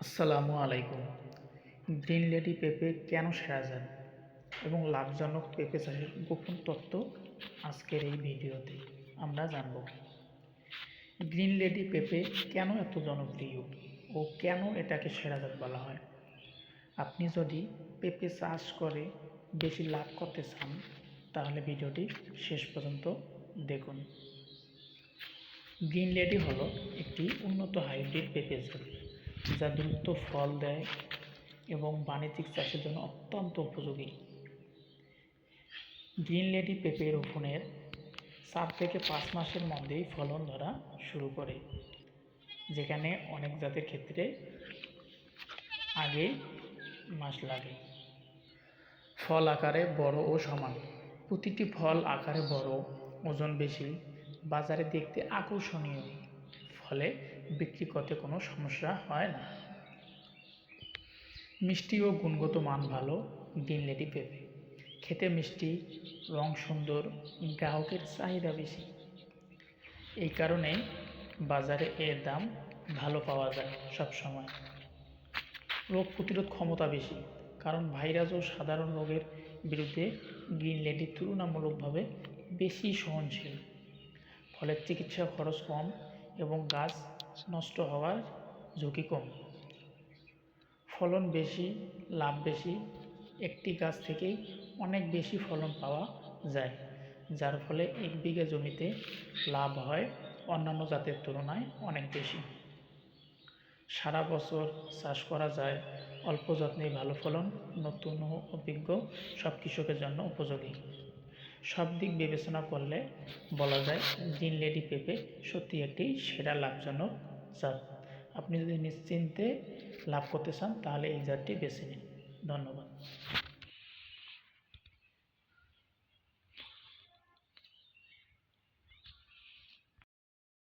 আসসালামু আলাইকুম। Green lady পেঁপে কেন সেরা জাত? এবং লাভজনক পেঁপে চাষের গোপন তত্ত্ব আজকের এই ভিডিওতে আমরা জানব। গ্রিন লেডি পেঁপে কেন এত জনপ্রিয় ও কেন এটাকে সেরা জাত বলা হয়? আপনি যদি পেঁপে চাষ করে বেশি লাভ করতে চান, তাহলে ভিডিওটি শেষ পর্যন্ত দেখুন। গ্রিন লেডি হলো একটি উন্নত হাইব্রিড পেঁপে জাত। যা দ্রুত ফল দেয় এবং বাণিজ্যিক চাষের জন্য অত্যন্ত উপযোগী। গ্রিন লেডি পেঁপে রোপণের চার থেকে পাঁচ মাসের মধ্যেই ফলন ধরা শুরু করে, যেখানে অনেক জাতের ক্ষেত্রে আগে মাস লাগে। ফল আকারে বড় ও সমান। প্রতিটি ফল আকারে বড়, ওজন বেশি, বাজারে দেখতে আকর্ষণীয়। ফলে বিক্রি করতে কোনো সমস্যা হয় না। মিষ্টি ও গুণগত মান ভালো গ্রিন লেডি পেঁপে খেতে মিষ্টি, রং সুন্দর, গ্রাহকের চাহিদা বেশি। এই কারণে বাজারে এর দাম ভালো পাওয়া যায় সব সময় রোগ প্রতিরোধ ক্ষমতা বেশি, কারণ ভাইরাস ও সাধারণ রোগের বিরুদ্ধে গ্রিন লেডি তুলনামূলকভাবে বেশি সহনশীল। ফলে চিকিৎসা খরচ কম এবং গাছ নষ্ট হওয়ার ঝুঁকি কম। ফলন বেশি, লাভ বেশি, একটি গাছ থেকেই অনেক বেশি ফলন পাওয়া যায়, যার ফলে এক বিঘা জমিতে লাভ হয় অন্যান্য জাতের তুলনায় অনেক বেশি। সারা বছর চাষ করা যায়, অল্প যত্নে ভালো ফলন, নতুন অভিজ্ঞ সব কৃষকের জন্য উপযোগী। সব দিক বিবেচনা করলে বলা যায় জিন লেডি পেঁপে সত্যি একটি সেরা লাভজনক জাত। আপনি যদি নিশ্চিন্তে লাভ করতে চান, তাহলে এই জাতটি বেছে নিন। ধন্যবাদ।